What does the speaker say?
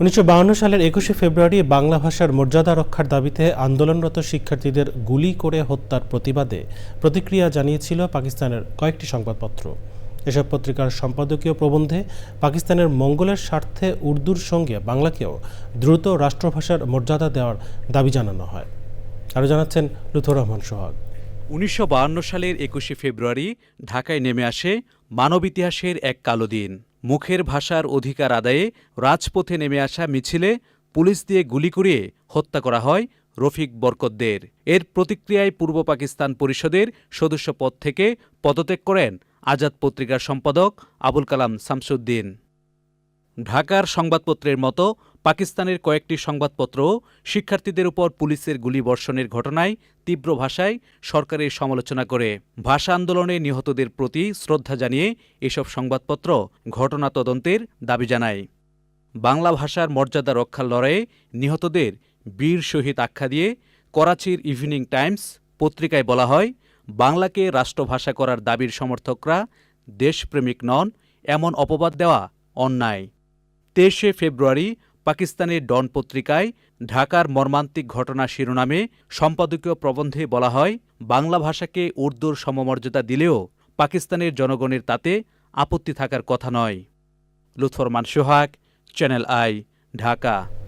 উনিশশো সালের একুশে ফেব্রুয়ারি বাংলা ভাষার মর্যাদা রক্ষার দাবিতে আন্দোলনরত শিক্ষার্থীদের গুলি করে হত্যার প্রতিবাদে প্রতিক্রিয়া জানিয়েছিল পাকিস্তানের কয়েকটি সংবাদপত্র। এসব পত্রিকার সম্পাদকীয় প্রবন্ধে পাকিস্তানের মঙ্গলের স্বার্থে উর্দুর সঙ্গে বাংলাকেও দ্রুত রাষ্ট্রভাষার মর্যাদা দেওয়ার দাবি জানানো হয়। আরও জানাচ্ছেন লুথুর রহমান সোহাগ। উনিশশো সালের একুশে ফেব্রুয়ারি ঢাকায় নেমে আসে মানব ইতিহাসের এক কালো দিন। মুখের ভাষার অধিকার আদায়ে রাজপথে নেমে আসা মিছিলে পুলিশ দিয়ে গুলি করিয়ে হত্যা করা হয় রফিক বরকতদের। এর প্রতিক্রিয়ায় পূর্ব পাকিস্তান পরিষদের সদস্য পদ থেকে পদত্যাগ করেন আজাদ পত্রিকার সম্পাদক আবুল কালাম শামসুদ্দিন। ঢাকার সংবাদপত্রের মতো পাকিস্তানের কয়েকটি সংবাদপত্র শিক্ষার্থীদের উপর পুলিশের গুলিবর্ষণের ঘটনায় তীব্র ভাষায় সরকারের সমালোচনা করে। ভাষা আন্দোলনে নিহতদের প্রতি শ্রদ্ধা জানিয়ে এসব সংবাদপত্র ঘটনা তদন্তের দাবি জানায়। বাংলা ভাষার মর্যাদা রক্ষার লড়াইয়ে নিহতদের বীর শহীদ আখ্যা দিয়ে করাচির ইভিনিং টাইমস পত্রিকায় বলা হয়, বাংলাকে রাষ্ট্রভাষা করার দাবির সমর্থকরা দেশপ্রেমিক নন, এমন অপবাদ দেওয়া অন্যায়। তেইশে ফেব্রুয়ারি পাকিস্তানের ডন পত্রিকায় ঢাকার মর্মান্তিক ঘটনা শিরোনামে সম্পাদকীয় প্রবন্ধে বলা হয়, বাংলা ভাষাকে উর্দুর সমমর্যাদা দিলেও পাকিস্তানের জনগণের তাতে আপত্তি থাকার কথা নয়। Lutforrahman Sohag channel I, Dhaka.